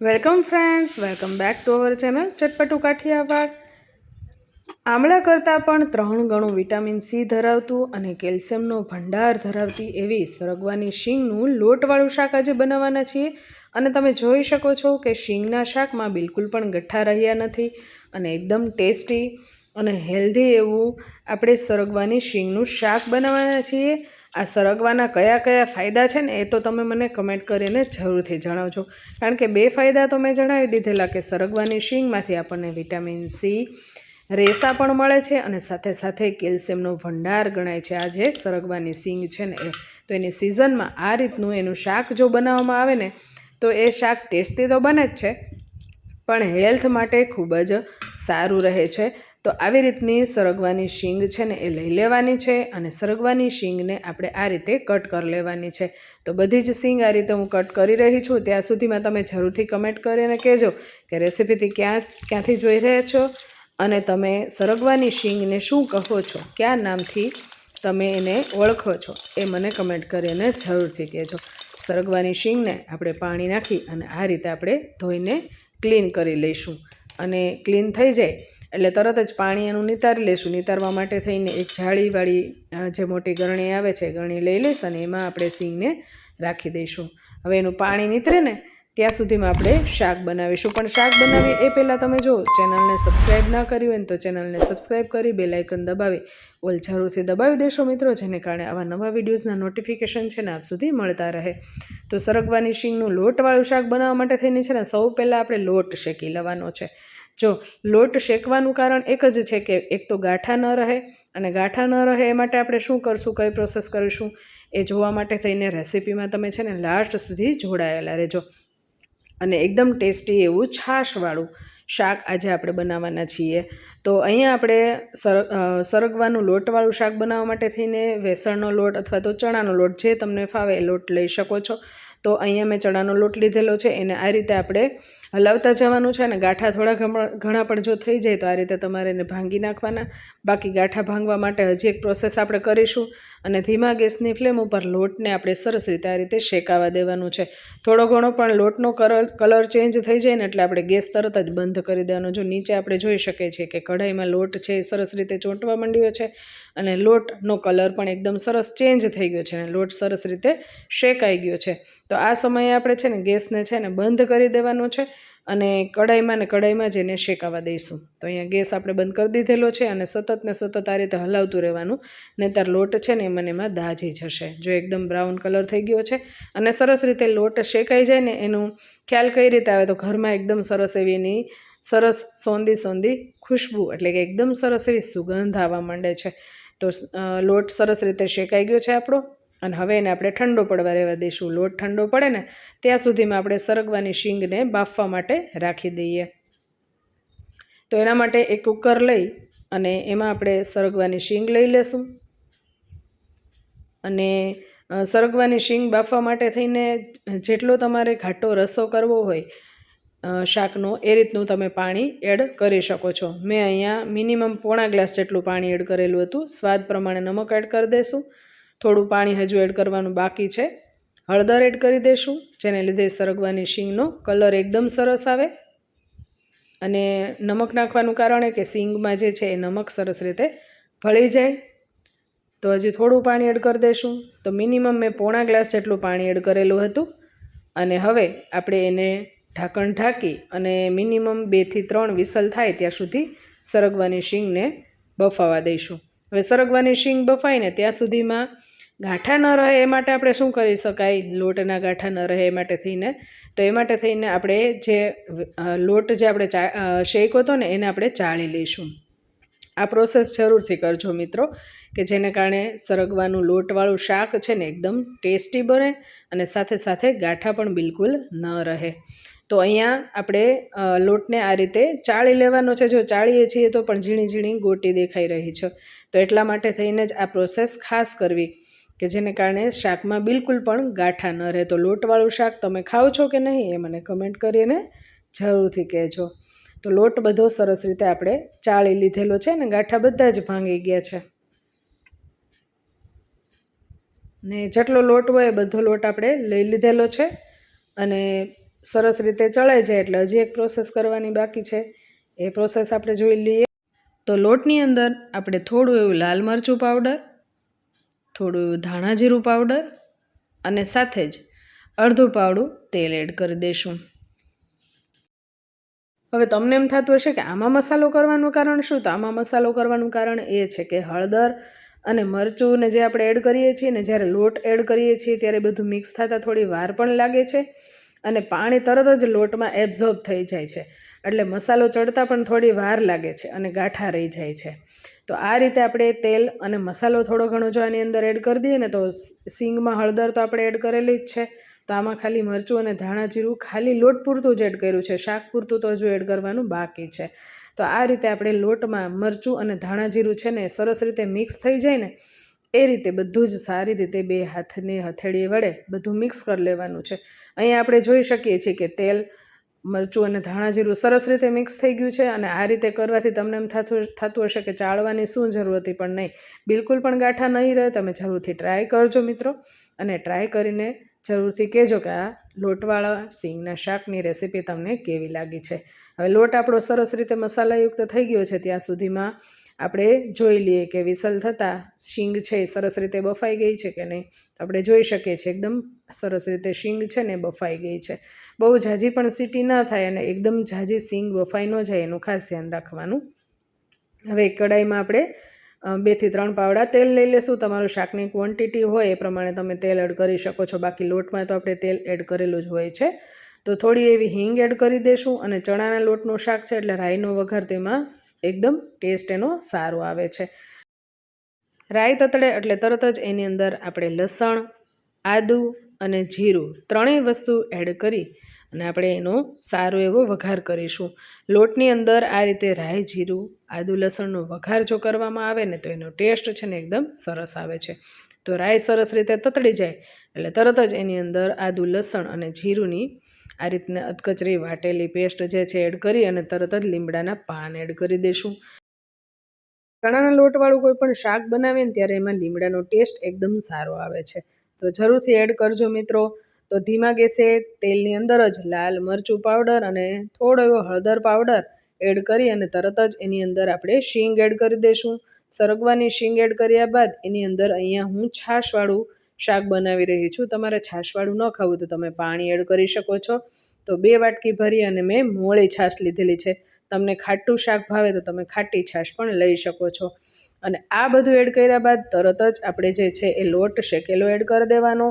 Welcome friends, welcome back to our channel Chatpatu Kathiyawad. આમળા કરતાં પણ ત્રણ ગણું વિટામિન સી ધરાવતું અને કેલ્શિયમનો ભંડાર ધરાવતી એવી સરગવાની શીંગનું લોટવાળું શાક આજે બનાવવાના છીએ. અને તમે જોઈ શકો છો કે શીંગના શાકમાં બિલકુલ પણ ગઠ્ઠા રહ્યા નથી અને એકદમ ટેસ્ટી અને હેલ્ધી એવું આપણે સરગવાની શીંગનું શાક બનાવવાના છીએ. આ સરગવાના કયા કયા ફાયદા છે ને એ તો તમે મને કમેન્ટ કરીને જરૂરથી જણાવજો. કારણ કે બે ફાયદા તો મેં જણાવી દીધેલા કે સરગવાની શીંગમાંથી આપણને વિટામિન સી, રેસા પણ મળે છે અને સાથે સાથે કેલ્શિયમનો ભંડાર ગણાય છે. આ જે સરગવાની શીંગ છે ને એ, તો એની સિઝનમાં આ રીતનું એનું શાક જો બનાવવામાં આવે ને, તો એ શાક ટેસ્ટી તો બને જ છે, પણ હેલ્થ માટે ખૂબ જ સારું રહે છે. તો આવી રીતની સરગવાની શીંગ છે ને એ લઈ લેવાની છે અને સરગવાની શીંગને આપણે આ રીતે કટ કરી લેવાની છે. તો બધી જ શીંગ આ રીતે હું કટ કરી રહી છું. ત્યાં સુધીમાં તમે જરૂરથી કમેન્ટ કરીને કહેજો કે રેસીપીથી ક્યાં, ક્યાંથી જોઈ રહ્યા છો અને તમે સરગવાની શીંગને શું કહો છો? કયા નામથી તમે એને ઓળખો છો? એ મને કમેન્ટ કરીને જરૂરથી કહેજો. સરગવાની શીંગને આપણે પાણી નાખી અને આ રીતે આપણે ધોઈને ક્લીન કરી લઈશું. અને ક્લીન થઈ જાય એટલે તરત જ પાણી એનું નિતારી લઈશું નિતારવા માટે થઈને એક જાળીવાળી જે મોટી ગરણી આવે છે ગરણી લઈ લઈશ અને એમાં આપણે સિંગને રાખી દઈશું. હવે એનું પાણી નીતરે ને ત્યાં સુધીમાં આપણે શાક બનાવીશું. પણ શાક બનાવીએ એ પહેલાં તમે જો ચેનલને સબસ્ક્રાઈબ ના કરી હોય ને તો ચેનલને સબસ્ક્રાઈબ કરી બે લાઇકન દબાવી, ઓલ જરૂરથી દબાવી દેશો મિત્રો, જેને કારણે આવા નવા વિડીયોઝના નોટિફિકેશન છે ને આપ સુધી મળતા રહે. તો સરગવાની શીંગનું લોટવાળું શાક બનાવવા માટે થઈને છે ને સૌ પહેલાં આપણે લોટ શેકી લેવાનો છે. જો લોટ શેકવાનું કારણ એક જ છે કે એક તો ગાંઠા ન રહે અને ગાંઠા ન રહે એ માટે આપણે શું કરશું, કઈ પ્રોસેસ કરીશું? એ જોવા માટે થઈને રેસિપીમાં તમે છે ને લાસ્ટ સુધી જોડાયેલા રહેજો. અને એકદમ ટેસ્ટી એવું છાશવાળું શાક આજે આપણે બનાવવાના છીએ. તો અહીંયા આપણે સર સરગવાનું લોટવાળું શાક બનાવવા માટે થઈને વેસણનો લોટ અથવા તો ચણાનો લોટ જે તમને ફાવે એ લોટ લઈ શકો છો. તો અહીંયા મેં ચણાનો લોટ લીધેલો છે, એને આ રીતે આપણે હલાવતા જવાનું છે અને ગાંઠા થોડા ઘણા પણ જો થઈ જાય તો આ રીતે તમારે એને ભાંગી નાખવાના. બાકી ગાંઠા ભાંગવા માટે હજી એક પ્રોસેસ આપણે કરીશું અને ધીમા ગેસની ફ્લેમ ઉપર લોટને આપણે સરસ રીતે આ રીતે શેકાવા દેવાનું છે. થોડો ઘણો પણ લોટનો કલર કલર ચેન્જ થઈ જાય ને એટલે આપણે ગેસ તરત જ બંધ કરી દેવાનો. જો નીચે આપણે જોઈ શકીએ છીએ કે કઢાઈમાં લોટ છે એ સરસ રીતે ચોંટવા માંડ્યો છે અને લોટનો કલર પણ એકદમ સરસ ચેન્જ થઈ ગયો છે અને લોટ સરસ રીતે શેકાઈ ગયો છે. તો આ સમયે આપણે છે ને ગેસને છે ને બંધ કરી દેવાનો છે. અને કઢાઈમાં ને કઢાઈમાં જ એને શેકાવા દઈશું. તો અહીંયા ગેસ આપણે બંધ કરી દીધેલો છે અને સતત ને સતત આ રીતે હલાવતું રહેવાનું. નહીંતર લોટ છે ને એ મને એમાં દાજી જશે. જો એકદમ બ્રાઉન કલર થઈ ગયો છે અને સરસ રીતે લોટ શેકાઈ જાય ને એનું ખ્યાલ કઈ રીતે આવે તો ઘરમાં એકદમ સરસ એવી એની સરસ સોંદી સોંદી ખુશ્બુ એટલે કે એકદમ સરસ એવી સુગંધ આવવા માંડે છે. તો લોટ સરસ રીતે શેકાઈ ગયો છે આપણો. અને હવે એને આપણે ઠંડો પડવા રહેવા દઈશું. લોટ ઠંડો પડે ને, ત્યાં સુધીમાં આપણે સરગવાની શીંગને બાફવા માટે રાખી દઈએ. તો એના માટે એક કુકર લઈ અને એમાં આપણે સરગવાની શીંગ લઈ લેશું. અને સરગવાની શીંગ બાફવા માટે થઈને જેટલો તમારે ઘાટો રસો કરવો હોય શાકનો, એ રીતનું તમે પાણી એડ કરી શકો છો. મેં અહીંયા મિનિમમ પોણા ગ્લાસ જેટલું પાણી એડ કરેલું હતું. સ્વાદ પ્રમાણે નમક એડ કરી દઈશું થોડું પાણી હજુ એડ કરવાનું બાકી છે. હળદર એડ કરી દઈશું જેને લીધે સરગવાની શીંગનો કલર એકદમ સરસ આવે. અને નમક નાખવાનું કારણ એ કે શીંગમાં જે છે એ નમક સરસ રીતે ભળી જાય. તો હજી થોડું પાણી એડ કરી દઈશું તો મિનિમમ મેં પોણા ગ્લાસ જેટલું પાણી એડ કરેલું હતું. અને હવે આપણે એને ઢાંકણ ઢાંકી અને મિનિમમ બેથી ત્રણ વિસલ થાય ત્યાં સુધી સરગવાની શીંગને બફાવા દઈશું. હવે સરગવાની શીંગ બફાઈને ત્યાં સુધીમાં ગાંઠા ન રહે એ માટે આપણે શું કરી શકાય? લોટના ગાંઠા ન રહે એ માટે થઈને. તો એ માટે થઈને આપણે જે લોટ જે આપણે ચા અ, શેક્યો હતો ને એને આપણે ચાળી લઈશું. આ પ્રોસેસ જરૂરથી કરજો મિત્રો કે જેને કારણે સરગવાનું લોટવાળું શાક છે ને એકદમ ટેસ્ટી બને અને સાથે સાથે ગાંઠા પણ બિલકુલ ન રહે. તો અહીંયા આપણે લોટને આ રીતે ચાળી લેવાનો છે. જો ચાળીએ છીએ તો પણ ઝીણી ઝીણી ગોટી દેખાઈ રહી છે. તો એટલા માટે થઈને જ આ પ્રોસેસ ખાસ કરવી. કે જેને કારણે શાકમાં બિલકુલ પણ ગાંઠા ન રહે. તો લોટવાળું શાક તમે ખાઓ છો કે નહીં એ મને કમેન્ટ કરીને જરૂરથી કહેજો. તો લોટ બધો સરસ રીતે આપણે ચાળી લીધેલો છે ને ગાંઠા બધા જ ભાંગી ગયા છે. ને જેટલો લોટ હોય એ બધો લોટ આપણે લઈ લીધેલો છે અને સરસ રીતે ચડાઈ જાય એટલે હજી એક પ્રોસેસ કરવાની બાકી છે. એ પ્રોસેસ આપણે જોઈ લઈએ. તો લોટની અંદર આપણે થોડું એવું લાલ મરચું પાવડર થોડું ધાણા જીરું પાવડર અને સાથે જ અડધું પાવડું તેલ એડ કરી દઈશું હવે તમને એમ થતું હશે કે આમાં મસાલો કરવાનું કારણ શું? તો આમાં મસાલો કરવાનું કારણ એ છે કે હળદર અને મરચું ને જે આપણે એડ કરીએ છીએ ને જ્યારે લોટ એડ કરીએ છીએ ત્યારે બધું મિક્સ થતાં થોડી વાર પણ લાગે છે અને પાણી તરત જ લોટમાં એબ્ઝોર્બ થઈ જાય છે. એટલે મસાલો ચડતા પણ થોડી વાર લાગે છે અને ગાંઠા રહી જાય છે. તો આ રીતે આપણે તેલ અને મસાલો થોડો ઘણો જો આની અંદર એડ કરી દઈએ ને તો સિંગમાં હળદર તો આપણે એડ કરેલી જ છે. તો આમાં ખાલી મરચું અને ધાણા જીરું ખાલી લોટ પૂરતું જ એડ કર્યું છે. શાક પૂરતું તો હજુ એડ કરવાનું બાકી છે. તો આ રીતે આપણે લોટમાં મરચું અને ધાણા જીરું છે ને સરસ રીતે મિક્સ થઈ જાય ને, એ રીતે બધું જ સારી રીતે બે હાથની હથેળી વડે બધું મિક્સ કરી લેવાનું છે. અહીંયા આપણે જોઈ શકીએ છીએ કે તેલ મરચું અને ધાણા જીરું સરસ રીતે મિક્સ થઈ ગયું છે અને આ રીતે કરવાથી તમને એમ થતું થતું હશે કે ચાળવાની શું જરૂર હતી, પણ નહીં. બિલકુલ પણ ગાંઠા નહીં રહે, તમે જરૂરથી ટ્રાય કરજો મિત્રો. અને ટ્રાય કરીને જરૂરથી કહેજો કે આ લોટવાળા સિંગના શાકની રેસીપી તમને કેવી લાગી છે. હવે લોટ આપણો સરસ રીતે મસાલાયુક્ત થઈ ગયો છે, ત્યાં સુધીમાં આપણે જોઈ લઈએ કે વિસલ થતાં શીંગ છે એ સરસ રીતે બફાઈ ગઈ છે કે નહીં? તો આપણે જોઈ શકીએ છીએ એકદમ સરસ રીતે શીંગ છે ને બફાઈ ગઈ છે. બહુ ઝાઝી પણ સીટી ના થાય અને એકદમ ઝાઝી શીંગ બફાઈ ન જાય એનું ખાસ ધ્યાન રાખવાનું. હવે કડાઈમાં આપણે બેથી ત્રણ પાવડા તેલ લઈ લેશું. તમારું શાકની ક્વોન્ટિટી હોય એ પ્રમાણે તમે તેલ એડ કરી શકો છો. બાકી લોટમાં તો આપણે તેલ એડ કરેલું જ હોય છે. તો થોડી એવી હિંગ એડ કરી દઈશું અને ચણાના લોટનું શાક છે એટલે રાઈનો વઘાર તેમાં એકદમ ટેસ્ટ એનો સારો આવે છે. રાઈ તતડે એટલે તરત જ એની અંદર આપણે લસણ, આદું અને જીરું ત્રણેય વસ્તુ એડ કરી અને આપણે એનો સારો એવો વઘાર કરીશું. લોટની અંદર આ રીતે રાઈ, જીરું, આદુ, લસણનો વઘાર જો કરવામાં આવે ને તો એનો ટેસ્ટ છે ને એકદમ સરસ આવે છે. તો રાઈ સરસ રીતે તતડી જાય એટલે તરત જ એની અંદર આદુ, લસણ અને જીરુંની આ રીતના અધકચરી વાટેલી પેસ્ટ જે છે એડ કરી અને તરત જ લીમડાના પાન એડ કરી દઈશું ચણાના લોટવાળું કોઈ પણ શાક બનાવીએ ને ત્યારે એમાં લીમડાનો ટેસ્ટ એકદમ સારો આવે છે. તો જરૂરથી એડ કરજો મિત્રો. તો ધીમા ગેસે તેલની અંદર જ લાલ મરચું પાવડર અને થોડો એવો હળદર પાવડર એડ કરી અને તરત જ એની અંદર આપણે શીંગ એડ કરી દઈશું સરગવાની શીંગ એડ કર્યા બાદ એની અંદર અહીંયા હું છાશવાળું શાક બનાવી રહી છું. તમારે છાશવાળું ન ખાવું તો તમે પાણી એડ કરી શકો છો. તો બે વાટકી ભરી અને મેં મોળી છાશ લીધેલી છે. તમને ખાટું શાક ભાવે તો તમે ખાટી છાશ પણ લઈ શકો છો. અને આ બધું એડ કર્યા બાદ તરત જ આપણે જે છે એ લોટ શેકેલો એડ કરી દેવાનો.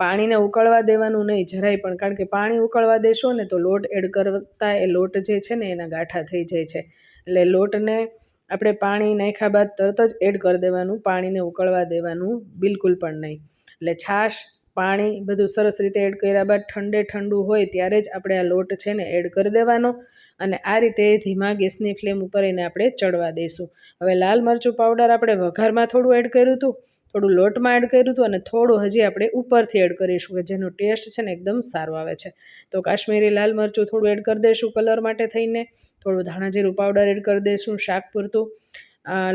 પાણીને ઉકળવા દેવાનું નહીં, જરાય પણ. કારણ કે પાણી ઉકળવા દેશો ને તો લોટ એડ કરતા એ લોટ જે છે ને એના ગાંઠા થઈ જાય છે. એટલે લોટને આપણે પાણી નાખ્યા બાદ તરત જ એડ કરી દેવાનું, પાણીને ઉકળવા દેવાનું, બિલકુલ પણ નહીં. એટલે છાશ, પાણી બધું સરસ રીતે એડ કર્યા બાદ ઠંડે ઠંડુ હોય ત્યારે જ આપણે આ લોટ છે ને એડ કરી દેવાનો અને આ રીતે ધીમા ગેસની ફ્લેમ ઉપર એને આપણે ચડવા દઈશું હવે લાલ મરચું પાવડર આપણે વઘારમાં થોડું એડ કર્યું હતું થોડું લોટમાં એડ કર્યું હતું અને થોડું હજી આપણે ઉપરથી એડ કરીશું કે જેનો ટેસ્ટ છે ને એકદમ સારો આવે છે. તો કાશ્મીરી લાલ મરચું થોડું એડ કરી દઈશું કલર માટે થઈને. થોડું ધાણા જીરું પાવડર એડ કરી દઈશું, શાક પૂરતું.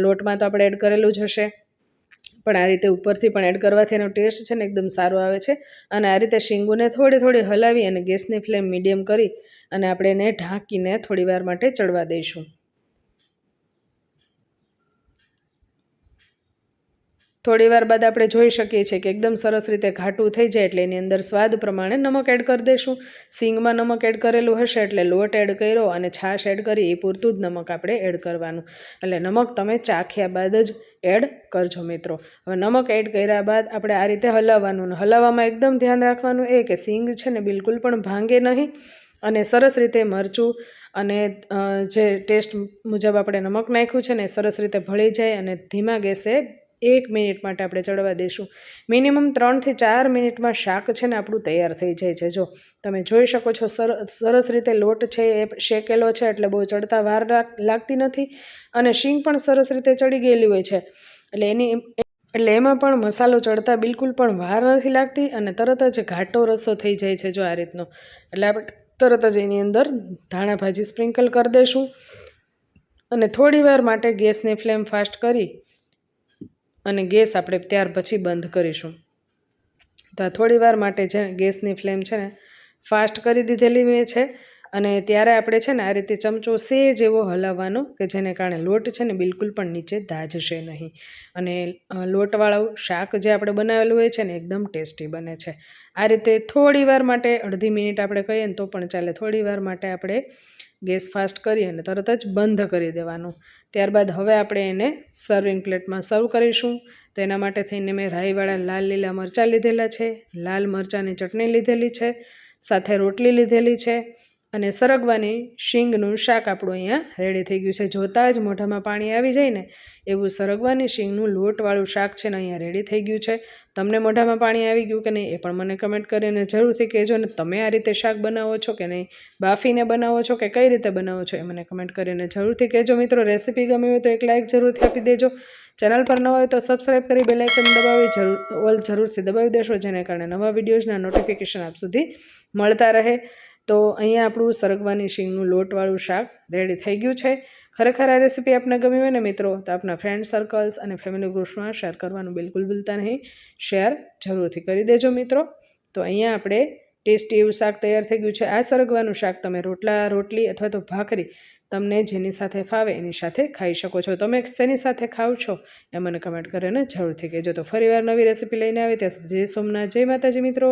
લોટમાં તો આપણે એડ કરેલું જ હશે. પણ આ રીતે ઉપરથી પણ એડ કરવાથી એનો ટેસ્ટ છે ને એકદમ સારો આવે છે. અને આ રીતે શીંગુને થોડી થોડી હલાવી અને ગેસની ફ્લેમ મીડિયમ કરી અને આપણે એને ઢાંકીને થોડી વાર માટે ચડવા દઈશું. થોડી વાર બાદ આપણે જોઈ શકીએ છીએ કે એકદમ સરસ રીતે ઘાટું થઈ જાય એટલે એની અંદર સ્વાદ પ્રમાણે નમક એડ કરી દઈશું સિંગમાં નમક એડ કરેલું હશે એટલે લોટ એડ કર્યો અને છાશ એડ કરી એ પૂરતું જ નમક આપણે એડ કરવાનું. એટલે નમક તમે ચાખ્યા બાદ જ એડ કરજો મિત્રો. હવે નમક એડ કર્યા બાદ આપણે આ રીતે હલાવવાનું હલાવવામાં એકદમ ધ્યાન રાખવાનું એ કે સિંગ છે ને બિલકુલ પણ ભાંગે નહીં અને સરસ રીતે મરચું અને જે ટેસ્ટ મુજબ આપણે નમક નાખ્યું છે ને સરસ રીતે ભળી જાય અને ધીમા ગેસે એક મિનિટ માટે આપણે ચડવા દઈશું મિનિમમ ત્રણથી ચાર મિનિટમાં શાક છે ને આપણું તૈયાર થઈ જાય છે. જો તમે જોઈ શકો છો સરસ રીતે લોટ છે, એ શેકેલો છે, એટલે બહુ ચડતા વાર લાગતી નથી અને શીંગ પણ સરસ રીતે ચડી ગયેલી હોય છે. એટલે એની એટલે એમાં પણ મસાલો ચડતા બિલકુલ પણ વાર નથી લાગતી અને તરત જ ઘાટો રસો થઈ જાય છે જો આ રીતનો. એટલે આપણે તરત જ એની અંદર ધાણા ભાજી સ્પ્રિંકલ કરી દઈશું અને થોડી વાર માટે ગેસની ફ્લેમ ફાસ્ટ કરી અને ગેસ આપણે ત્યાર પછી બંધ કરીશું. તો આ થોડી વાર માટે છે ગેસની ફ્લેમ છે ને ફાસ્ટ કરી દીધેલી મેં છે અને ત્યારે આપણે છે ને આ રીતે ચમચો સેજ એવો હલાવવાનો કે જેને કારણે લોટ છે ને બિલકુલ પણ નીચે દાજશે નહીં. અને લોટવાળું શાક જે આપણે બનાવેલું હોય છે ને એકદમ ટેસ્ટી બને છે. આ રીતે થોડી વાર માટે અડધી મિનિટ આપણે કહીએ ને તો પણ ચાલે. થોડી વાર માટે આપણે ગેસ ફાસ્ટ કરી અને તરત જ બંધ કરી દેવાનું. ત્યારબાદ હવે આપણે એને સર્વિંગ પ્લેટમાં સર્વ કરીશું. તો એના માટે થઈને મેં રાઈવાળા લાલ લીલા મરચાં લીધેલા છે. લાલ મરચાંની ચટણી લીધેલી છે. સાથે રોટલી લીધેલી છે. અને સરગવાની શીંગનું શાક આપણું અહીંયા રેડી થઈ ગયું છે. જોતાં જ મોઢામાં પાણી આવી જાય ને એવું સરગવાની શીંગનું લોટવાળું શાક છે ને અહીંયા રેડી થઈ ગયું છે. તમને મોઢામાં પાણી આવી ગયું કે નહીં એ પણ મને કમેન્ટ કરીને જરૂરથી કહેજો ને તમે આ રીતે શાક બનાવો છો કે નહીં? બાફીને બનાવો છો કે કઈ રીતે બનાવો છો એ મને કમેન્ટ કરીને જરૂરથી કહેજો. મિત્રો રેસીપી ગમી હોય તો એક લાઇક જરૂરથી આપી દેજો. ચેનલ પર નવા હોય તો સબસ્ક્રાઈબ કરી બેલ આઇકન દબાવી જરૂર ઓલ જરૂરથી દબાવી દેશો, જેને કારણે નવા વિડીયોઝના નોટિફિકેશન આપ સુધી મળતા રહે. તો અહીંયા આપણું સરગવાની શીંગનું લોટવાળું શાક રેડી થઈ ગયું છે. ખરેખર આ રેસીપી આપને ગમી હોય ને મિત્રો, તો આપના ફ્રેન્ડ સર્કલ્સ અને ફેમિલી ગ્રુપ્સમાં શેર કરવાનું બિલકુલ ભૂલતા નહીં. શેર જરૂરથી કરી દેજો મિત્રો. તો અહીંયા આપણે ટેસ્ટી એવું શાક તૈયાર થઈ ગયું છે. આ સરગવાનું શાક તમે રોટલા, રોટલી અથવા તો ભાખરી તમને જેની સાથે ફાવે એની સાથે ખાઈ શકો છો. તમે શેની સાથે ખાવ છો એ મને કમેન્ટ કરીને જરૂરથી કહેજો. તો ફરીવાર નવી રેસીપી લઈને આવી ત્યાં સુધી જય સોમનાથ, જય માતાજી મિત્રો.